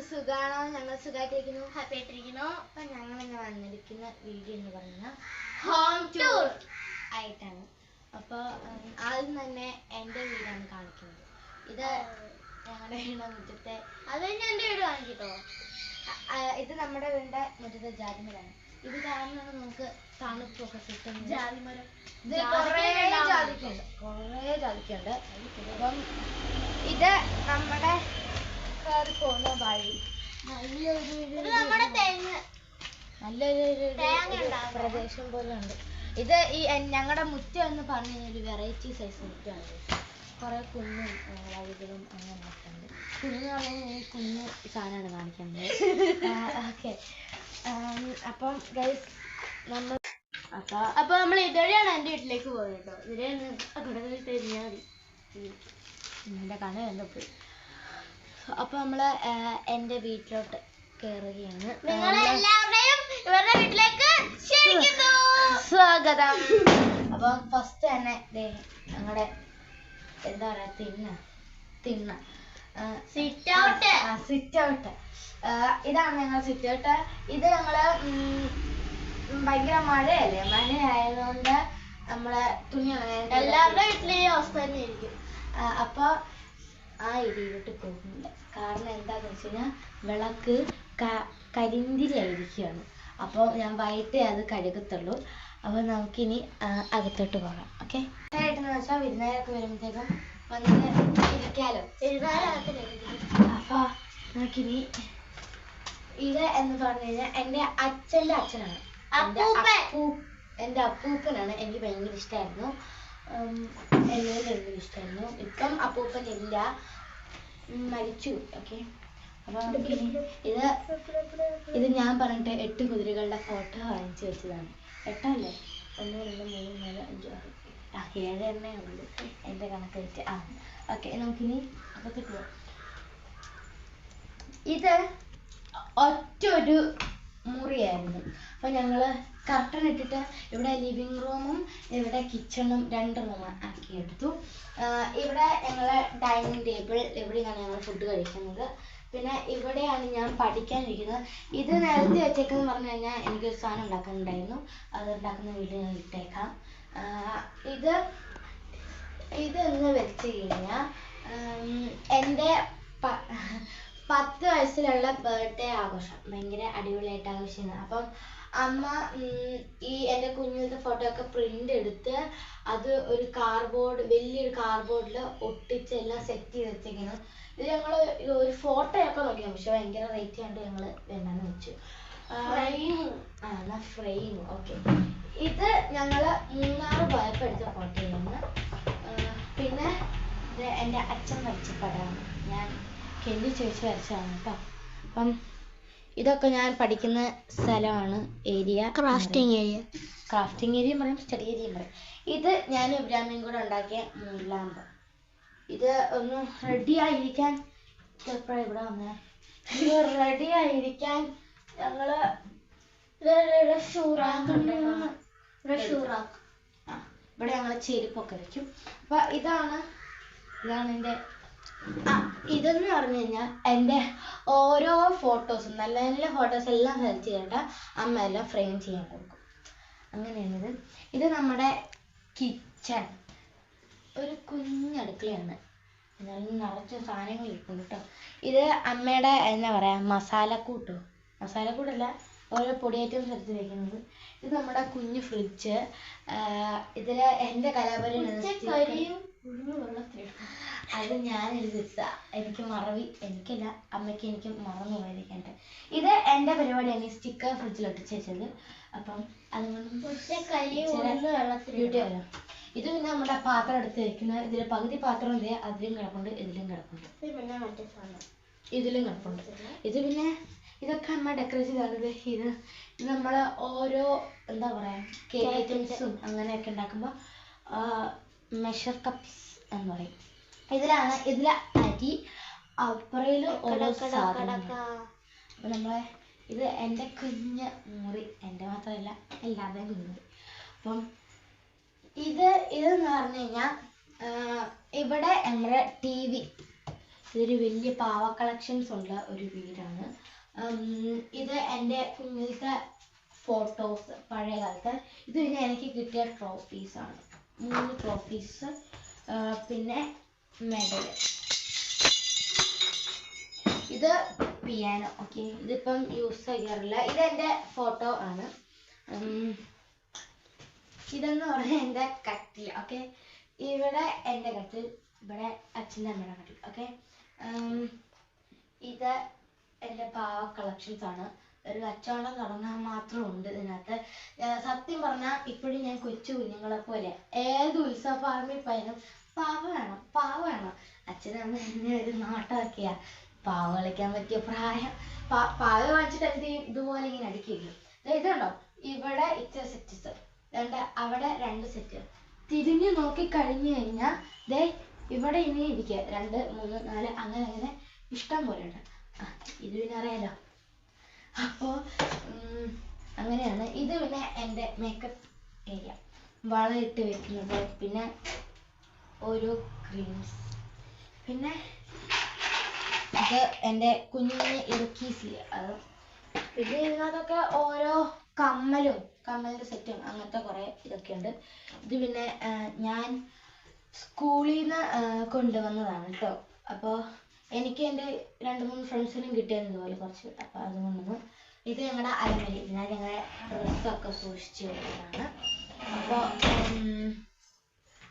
എല്ലാവർക്കും സുഖാണോ? ഞങ്ങൾ സുഖമായിട്ടിരിക്കുന്നു ഹാപ്പി ആയിട്ടിരിക്കുന്നു. അപ്പൊ ഞങ്ങൾ ഇന്ന് വന്നിരിക്കുന്ന വീഡിയോ എന്ന് പറയുന്നത് ഹോം ടൂർ ആയിട്ടാണ്. അപ്പോൾ ആദ്യം തന്നെ എന്റെ വീടാണ് കാണിക്കുന്നത്. ഇത് ഞങ്ങളുടെ വീടിന്റെ മുറ്റത്തെ അത് തന്നെ എന്റെ വീട് കാണിക്കട്ടോ. ഇത് നമ്മുടെ വീടിന്റെ മുറ്റത്തെ ജാതിമരാണ് ഇത് കാരണം നമുക്ക് തണുപ്പൊക്കെ കിട്ടും ജാതിമരം. ഇത് കുറേ. ജാതിക്കുണ്ട്. കുറേ ജാതിക്കുണ്ട്. അപ്പം ഇത് നമ്മുടെ കയറി പോകുന്ന വഴി നല്ലൊരു പ്രദേശം പോലെ ഉണ്ട് ഇത് ഈ ഞങ്ങളുടെ മുറ്റം എന്ന് പറഞ്ഞു കഴിഞ്ഞാൽ ഒരു വെറൈറ്റി സൈസ് മുറ്റമാണ്. കുറെ കുഞ്ഞും ആ, വഴികളും അങ്ങനെയൊക്കെ ഉണ്ട്. കുഞ്ഞു പറഞ്ഞാൽ ഈ കുഞ്ഞു സാധനമാണ് കാണിക്കുന്നത്. ഓക്കെ. അപ്പം ഗൈസ് നമ്മൾ അപ്പോൾ അപ്പൊ നമ്മൾ ഇതുവഴിയാണ് എന്റെ വീട്ടിലേക്ക് പോയത് കേട്ടോ. ഇതിലെ കൂടുതൽ തിരിഞ്ഞാൽ മതി. എന്റെ കണ്ണ കണ്ടപ്പോയി അപ്പോൾ നമ്മൾ എന്റെ വീട്ടിലോട്ട് കയറുകയാണ് ഇവരുടെ വീട്ടിലേക്ക് സ്വാഗതം. അപ്പൊ ഫസ്റ്റ് തന്നെ ഞങ്ങളുടെ എന്താ പറയാ തിന്ന തിന്ന സിറ്റ് ഔട്ട് സിറ്റ് ഔട്ട് ഇതാണ് ഞങ്ങൾ സിറ്റ് ഔട്ട് ഇത് ഞങ്ങൾ ഭയങ്കര മഴയല്ലേ? മഴയായതുകൊണ്ട് നമ്മളെ തുണി എല്ലാവരുടെ വീട്ടിലും അവസ്ഥ തന്നെ ഇരിക്കും അപ്പൊ ആ ഇടിയിലോട്ട് പോകുന്നില്ല കാരണം എന്താന്ന് വെച്ച് കഴിഞ്ഞാൽ വിളക്ക് ക- കരിന്തിരിയായിരിക്കുകയാണ് അപ്പോൾ ഞാൻ വൈകിട്ടേ അത് കഴുകത്തുള്ളൂ. അപ്പോൾ നമുക്കിനി അകത്തോട്ട് പോകാം. ഓക്കെ? ആയിട്ടെന്ന് വെച്ചാൽ വിരുന്നേരൊക്കെ വരുമ്പോഴത്തേക്കും വന്നിട്ട് ഇരിക്കാലോ. അപ്പോൾ നമുക്കിനി ഇത് എന്ന് പറഞ്ഞു കഴിഞ്ഞാൽ എന്റെ അച്ഛന്റെ അച്ഛനാണ്. എന്റെ അപ്പൂപ്പൻ. അപ്പൂ- എന്റെ അപ്പൂപ്പനാണ് എനിക്ക് ഭയങ്കര ഇഷ്ടമായിരുന്നു എന്നോട് ഭയങ്കര ഇഷ്ടമായിരുന്നു ഇപ്പം അപ്പൂപ്പൻ ഇല്ല. മരിച്ചു ഓക്കെ അപ്പോൾ നമുക്കിനി ഇത് ഇത് ഞാൻ പറഞ്ഞിട്ട് എട്ട് കുതിരകളുടെ ഫോട്ടോ വാങ്ങിച്ചു വെച്ചതാണ്. എട്ടല്ലേ? ഒന്ന് രണ്ട് മൂന്ന് നാല് അഞ്ച് ആറ് ആ ഏഴ് എണ്ണേ ഉള്ളൂ. എന്റെ കണക്ക് വെച്ച് ആ ഓക്കെ നമുക്കിനി അകത്തേക്ക് പോവാം ഇത് ഒറ്റ ഒരു മുറിയായിരുന്നു. അപ്പൊ ഞങ്ങൾ കർട്ടൻ ഇട്ടിട്ട് ഇവിടെ ലിവിങ് റൂമും ഇവിടെ കിച്ചണും രണ്ട് റൂം ആക്കി എടുത്തു. ആഹ് ഇവിടെ ഞങ്ങളെ ഡൈനിങ് ടേബിൾ ഇവിടെയാണ് ഞങ്ങൾ ഫുഡ് കഴിക്കുന്നത്. പിന്നെ ഇവിടെയാണ് ഞാൻ പഠിക്കാനിരിക്കുന്നത്. ഇത് നേരത്തെ വെച്ചേക്കെന്ന് പറഞ്ഞു കഴിഞ്ഞാൽ എനിക്കൊരു സാധനം ഉണ്ടാക്കാനുണ്ടായിരുന്നു. അത് ഉണ്ടാക്കുന്ന വീഡിയോ ഞാൻ ഇട്ടേക്കാം. ഇത് ഇതെന്ന് വെച്ച് കഴിഞ്ഞാൽ എന്റെ പത്ത് വയസ്സിലുള്ള ബർത്ത്ഡേ ആഘോഷം. ഭയങ്കര അടിപൊളിയായിട്ട് ആഘോഷിക്കുന്നത് അപ്പം അമ്മ ഈ എന്റെ കുഞ്ഞിലത്തെ ഫോട്ടോ ഒക്കെ പ്രിന്റ് എടുത്ത് അത് ഒരു കാർഡ്ബോർഡ് വലിയൊരു കാർഡ്ബോർഡിൽ ഒട്ടിച്ച് എല്ലാം സെറ്റ് ചെയ്ത് വെച്ചേക്കുന്നു. ഇത് ഞങ്ങൾ ഒരു ഫോട്ടോ ഒക്കെ നോക്കി പക്ഷെ ഭയങ്കര റേറ്റ് കണ്ട് ഞങ്ങൾ വേണ്ടെന്ന് വെച്ചു. Frame. ആ എന്നാ ഫ്രെയിം ഓക്കെ. ഇത് ഞങ്ങൾ മൂന്നാറ് പോയപ്പോൾ എടുത്ത ഫോട്ടോയാണ് പിന്നെ ഇത് എന്റെ അച്ഛൻ വരച്ച പടമാണ്. ഞാൻ കെല്ലി ചേച്ചി വരച്ചതാണ് കേട്ടോ അപ്പം ഇതൊക്കെ ഞാൻ പഠിക്കുന്ന സ്ഥലമാണ് area crafting area crafting area പറയും സ്റ്റഡി ഏരിയയും പറയും. ഇത് ഞാൻ ഇബ്രാഹിം കൂടെ ഉണ്ടാക്കിയ മുല്ലാമ്പ്. ഇത് ഒന്ന് റെഡി ആയിരിക്കാൻ എപ്പോഴാണ് ഇവിടെ വന്നത് ഇത് റെഡി ആയിരിക്കാൻ ഞങ്ങൾ ഇവിടെ ഞങ്ങൾ ചെരുപ്പൊക്കെ വെക്കും. അപ്പൊ ഇതാണ് ഇതാണ് എന്റെ ഇതെന്ന് പറഞ്ഞു കഴിഞ്ഞാൽ എന്റെ ഓരോ ഫോട്ടോസും നല്ല നല്ല ഫോട്ടോസ് എല്ലാം സെലക്ട് ചെയ്തിട്ട് അമ്മ എല്ലാം ഫ്രെയിം ചെയ്യാൻ കൊടുക്കും. അങ്ങനെയാണിത്. ഇത് നമ്മുടെ കിച്ചൺ. ഒരു കുഞ്ഞടുക്കളയാണ് എന്നാലും നിറച്ച് സാധനങ്ങൾ ഇരിപ്പുണ്ട് കേട്ടോ. ഇത് അമ്മയുടെ എന്താ പറയാ മസാലക്കൂട്ട്. മസാലക്കൂട്ടല്ല ഓരോ പൊടി ഐറ്റംസ് എടുത്ത് വെക്കുന്നത് ഇത് നമ്മുടെ കുഞ്ഞു ഫ്രിഡ്ജ്. ഇതിൽ എന്റെ കലാപരം അത് ഞാൻ എഴുതിച്ച എനിക്ക് മറവി എനിക്കല്ല അമ്മയ്ക്ക് എനിക്ക് മറന്നു പോയിരിക്കട്ടെ ഇത് എന്റെ പരിപാടിയാണ്. ഈ സ്റ്റിക്കർ ഫ്രിഡ്ജിൽ ഒട്ടിച്ച് വെച്ചത്. അപ്പം അതുകൊണ്ട് ഇത് പിന്നെ നമ്മുടെ പാത്രം എടുത്ത് വെക്കുന്ന ഇതിൽ പകുതി പാത്രം ഇതേ അതിലും കിടപ്പുണ്ട് ഇതിലും കിടപ്പുണ്ട്. ഇതിലും കിടപ്പുണ്ട്. ഇത് പിന്നെ? ഇതൊക്കെ അമ്മ ഡെക്കറേറ്റ് ചെയ്തത് ഇത്. ഇത് നമ്മൾ ഓരോ എന്താ പറയാ കേക്ക് ഐറ്റംസും അങ്ങനെയൊക്കെ ഉണ്ടാക്കുമ്പോൾ മെഷർ കപ്സ് എന്ന് പറയും. ഇതിലാണ് ഇതിലെ അരി അപ്പുറയിൽ ഓരോ സാധനം നമ്മളെ ഇത് എന്റെ കുഞ്ഞ് മുറി എന്റെ മാത്രമല്ല എല്ലാവരുടെയും കുഞ്ഞുമുറി അപ്പം ഇത് ഇതെന്ന് പറഞ്ഞു കഴിഞ്ഞാൽ ഇവിടെ നമ്മുടെ ടി വി ഇതൊരു വലിയ പാവ കളക്ഷൻസ് ഉള്ള ഒരു വീടാണ്. ഇത് എന്റെ കുഞ്ഞിലത്തെ ഫോട്ടോസ് പഴയ കാലത്ത്. ഇത് പിന്നെ എനിക്ക് കിട്ടിയ ട്രോഫീസാണ് ആണ്. മൂന്ന് ട്രോഫീസ് പിന്നെ മെഡൽ ഇത് പിയാനോ ഓക്കെ ഇതിപ്പം യൂസ് ചെയ്യാറില്ല. ഇത് എന്റെ ഫോട്ടോ ആണ്. ഇതെന്ന് പറഞ്ഞാൽ എന്റെ കട്ടിൽ ഓക്കെ ഇവിടെ എന്റെ കട്ടിൽ ഇവിടെ അച്ഛന്റെ അമ്മയുടെ കട്ടിൽ ഓക്കെ ഇത് എന്റെ പാവ കളക്ഷൻസ് ആണ്. ഒരു കച്ചവടം തുടങ്ങാൻ മാത്രം ഉണ്ട് ഇതിനകത്ത്. സത്യം പറഞ്ഞാൽ ഇപ്പോഴും ഞാൻ കൊച്ചു കുഞ്ഞുങ്ങളെ പോലെ ഏത് ഉത്സവ ഫാർമിൽ പോയാലും പാവ വേണം. പാവ വേണം അച്ഛനും അമ്മ എന്നെ ഒരു നാട്ടാക്കിയ. പാവ കളിക്കാൻ പറ്റിയ പ്രായം. പാവ വാങ്ങിച്ചിട്ട് എന്ത് ചെയ്യും? ഇതുപോലെ ഇങ്ങനെ അടുക്കിയിരിക്കും ഇതുണ്ടോ? ഇവിടെ ഇത്ര സെറ്റ്സ് രണ്ട് അവിടെ രണ്ട് സെറ്റ് തിരിഞ്ഞു നോക്കി കഴിഞ്ഞു കഴിഞ്ഞാൽ ദേ ഇവിടെ ഇനി ഇരിക്കുക. രണ്ട് മൂന്ന് നാല് അങ്ങനെ അങ്ങനെ. ഇഷ്ടം പോലെ ഉണ്ട്. ഇത് പിന്നെ അറിയാലോ. അപ്പോൾ അങ്ങനെയാണ്. ഇത് പിന്നെ എന്റെ മേക്കപ്പ് ഏരിയ വളയിട്ട് വെക്കുന്നത്. പിന്നെ ഓരോ ക്രീംസ് പിന്നെ ഇത് എന്റെ കുഞ്ഞിന് ഇറക്കീസില്ല അത് പിന്നെ ഇതിനകത്തൊക്കെ ഓരോ കമ്മലും കമ്മലിന്റെ സെറ്റും അങ്ങനത്തെ കുറേ ഇതൊക്കെ ഉണ്ട് ഇത് പിന്നെ ഞാൻ സ്കൂളിൽ നിന്ന് കൊണ്ടുവന്നതാണ് കേട്ടോ. അപ്പോൾ എനിക്ക് എന്റെ രണ്ട് മൂന്ന് ഫ്രണ്ട്സിനും കിട്ടിയത് ഇതുപോലെ കുറച്ച്. അപ്പോൾ കൊണ്ടുവന്നു ഇത് ഞങ്ങളുടെ അലമരി ഞാൻ ഞങ്ങളുടെ ഡ്രസ്സൊക്കെ സൂക്ഷിച്ചു വെക്കുന്നതാണ് അപ്പോൾ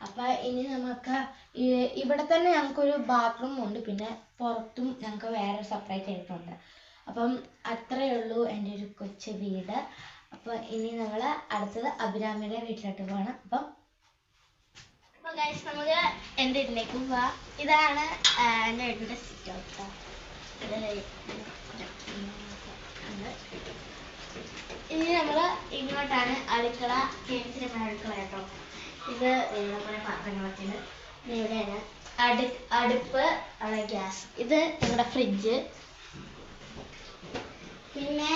അപ്പോൾ ഇനി നമുക്ക് ഇവിടെ തന്നെ ഞങ്ങൾക്കൊരു ബാത്റൂം ഉണ്ട്. പിന്നെ പുറത്തും ഞങ്ങൾക്ക് വേറെ സെപ്പറേറ്റ് ആയിട്ടുണ്ട് അപ്പം അത്രയേ ഉള്ളൂ എന്റെ ഒരു കൊച്ചു വീട്. അപ്പോൾ ഇനി ഞങ്ങൾ അടുത്തത് അഭിരാമിയുടെ വീട്ടിലോട്ട് പോകണം അപ്പം അപ്പൊ ഗൈസ് നമുക്ക് എന്റെ വീട്ടിലേക്ക് പോവാ. ഇതാണ് എന്റെ എന്റെ വീടിന്റെ സിറ്റ് ഔട്ട്. ഇനി നമ്മൾ ഇങ്ങോട്ടാണ് അടുക്കള ചേച്ചിയുടെ അടുക്കള കേട്ടോ. ഇത് നമ്മുടെ പാത്രങ്ങളൊക്കെ ഉണ്ട് ഇവിടെയാണ്. അടു അടുപ്പ് അവിടെ ഗ്യാസ്. ഇത് നമ്മുടെ ഫ്രിഡ്ജ്. പിന്നെ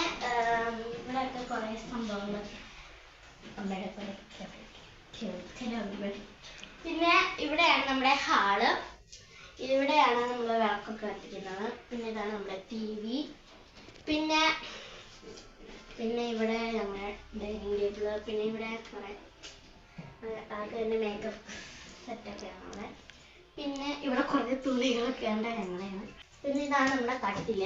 ഇവിടെയൊക്കെ കുറേ സംഭവങ്ങൾ. അമ്മയുടെ പോലെ പിന്നെ ഇവിടെയാണ് നമ്മുടെ ഹാൾ. ഇവിടെയാണ് നമ്മൾ വിളക്കൊക്കെ കത്തിക്കുന്നത്. പിന്നെ ഇതാണ് നമ്മുടെ ടി വി. പിന്നെ പിന്നെ ഇവിടെ നമ്മുടെ ഡൈനിങ് ടേബിൾ. പിന്നെ ഇവിടെ കുറേ ആൾക്ക് തന്നെ മേക്കപ്പ് സെറ്റൊക്കെയാണ് അവിടെ പിന്നെ ഇവിടെ കുറേ തുണികളൊക്കെ ഉണ്ട് ഞങ്ങളെയാണ് പിന്നെ ഇതാണ് നമ്മുടെ കട്ടിൽ.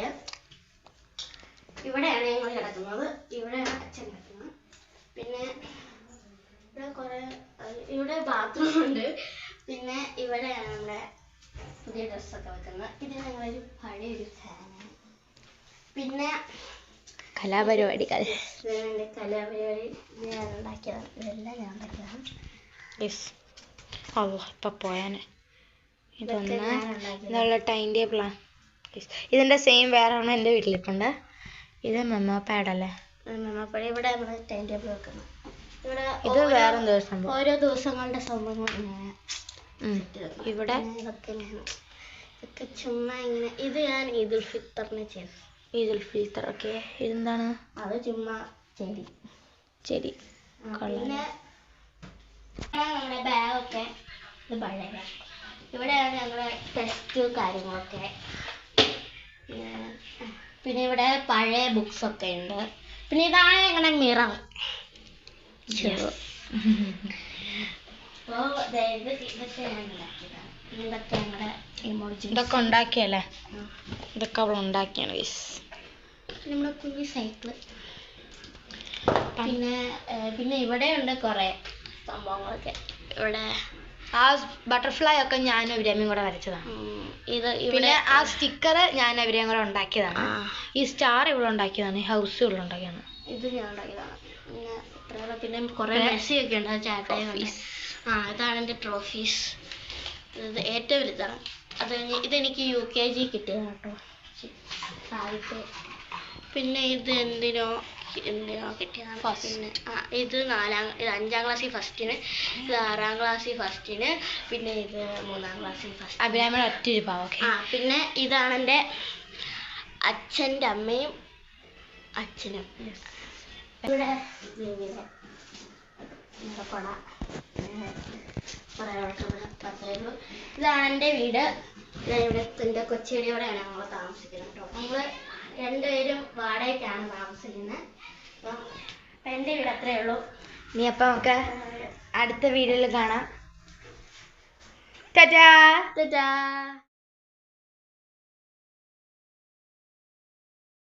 ഇവിടെയാണ് ഞങ്ങൾ കിടക്കുന്നത്. ഇവിടെയാണ് അച്ഛൻ കിടക്കുന്നത് പിന്നെ ഇവിടെ കുറെ ഇവിടെ ബാത്റൂം ഉണ്ട്. പിന്നെ ഇവിടെയാണ് നമ്മുടെ പുതിയ ഡ്രസ്സൊക്കെ വെക്കുന്നത്. ഇത് ഞങ്ങളൊരു പഴയൊരു ഫാനാണ് പിന്നെ കലാപരിപാടികൾ. കലാപരിപാടി? ഞാൻ ഉണ്ടാക്കിയതാണ് ഇതെല്ലാം ഞാൻ ഉണ്ടാക്കിയതാണ്. ഇപ്പൊ പോയാനെ. ഇതൊന്ന് ഇതുള്ള ടൈം ടേബിളാണ് ഇതിന്റെ സെയിം വേറെ ആണ് എന്റെ വീട്ടിലിപ്പുണ്ട്. ഇത് മെമ്മോ പാഡല്ലേ ഇവിടെ നമ്മൾ ടൈം ടേബിൾ വെക്കുന്നത് ഇവിടെ ഇത് വേറെ സംഭവം. ഓരോ ദിവസങ്ങളുടെ സംഭവങ്ങൾ ഇങ്ങനെ. ഇവിടെ? ഇതൊക്കെ ചുമ്മാ ഇങ്ങനെ ഇത് ഞാൻ ഈദുൽ ഫിത്തറിന് ചെയ്തു. ഈദുൽ ഫിൽത്തർ ഓക്കെ ഇതെന്താണ്? അത് ചുമ്മാ ചെടി. ചെടി. പിന്നെ നമ്മുടെ ബാഗൊക്കെ ഇത് പഴയ ഇവിടെയാണ് ഞങ്ങളുടെ ടെസ്റ്റ് കാര്യങ്ങളൊക്കെ. പിന്നെ ഇവിടെ പഴയ ബുക്സ് ഒക്കെ ഉണ്ട്. പിന്നെ ഇതാണ് ഞങ്ങളുടെ മിറർ അപ്പോൾ ഇത് ഇതൊക്കെ ഞാൻ ഉണ്ടാക്കിയതാണ് ഇതൊക്കെ ഞങ്ങളുടെ ഇമോജി ഇതൊക്കെ ഉണ്ടാക്കിയല്ലേ? ഇതൊക്കെ അവൾ ഉണ്ടാക്കിയാണ് ഗൈസ് നമ്മുടെ കുഞ്ഞു സൈക്കിൾ പിന്നെ പിന്നെ ഇവിടെയുണ്ട് കൊറേ സംഭവങ്ങളൊക്കെ. ഇവിടെ ആ ബട്ടർഫ്ലൈ ഒക്കെ ഞാൻ അഭിരാമിയും കൂടെ വരച്ചതാണ്. ഇത് ഇവിടെ പിന്നെ ആ സ്റ്റിക്കർ ഞാൻ അവരെയും കൂടെ ഉണ്ടാക്കിയതാണ്. ഈ സ്റ്റാർ ഇവിടെ ഉണ്ടാക്കിയതാണ് ഈ ഹൗസ് ഇവിടെ ഉണ്ടാക്കിയതാണ്. ഇത് ഞാൻ ഉണ്ടാക്കിയതാണ്. പിന്നെ പിന്നെ കുറെ പിന്നെ മെസ്സി ഒക്കെ ഉണ്ട് ആ ഉണ്ട്. trophies. ആ ഇതാണ് എന്റെ ട്രോഫീസ് ഇത് ഏറ്റവും വലുതാണ്. അത് കഴിഞ്ഞ് ഇതെനിക്ക് യു കെ ജി കിട്ടിയതാണ് കേട്ടോ. പിന്നെ ഇത് എന്തിനോ എന്തിനോ കിട്ടിയതാണ്. പിന്നെ ആ ഇത് നാലാം ഇത് അഞ്ചാം ക്ലാസ്സിൽ ഫസ്റ്റിന് ഇത് ആറാം ക്ലാസ്സിൽ ഫസ്റ്റിന് പിന്നെ ഇത് മൂന്നാം ക്ലാസ്സിൽ ഫസ്റ്റ് അഭിരാമിയുടെ ഒറ്റ ഒരു പാവ ആ പിന്നെ ഇതാണ് എന്റെ അച്ഛന്റെ അമ്മയും അച്ഛനും. ഇവിടെ ഇവിടെ ഇവിടെ കൊട ഇവിടെ ഇതാണ് എന്റെ വീട്. ഞാൻ ഇവിടെ എന്റെ കൊച്ചിയുടെയോടെയാണ് ഞങ്ങൾ താമസിക്കുന്നത് കേട്ടോ. നമ്മൾ രണ്ടുപേരും വാടകയ്ക്കാണ് താമസിക്കുന്നത്. അപ്പം എന്റെ എന്റെ വീട് അത്രയേ ഉള്ളൂ. ഇനി അപ്പം നമുക്ക് അടുത്ത വീഡിയോയിൽ കാണാം. ടാറ്റാ.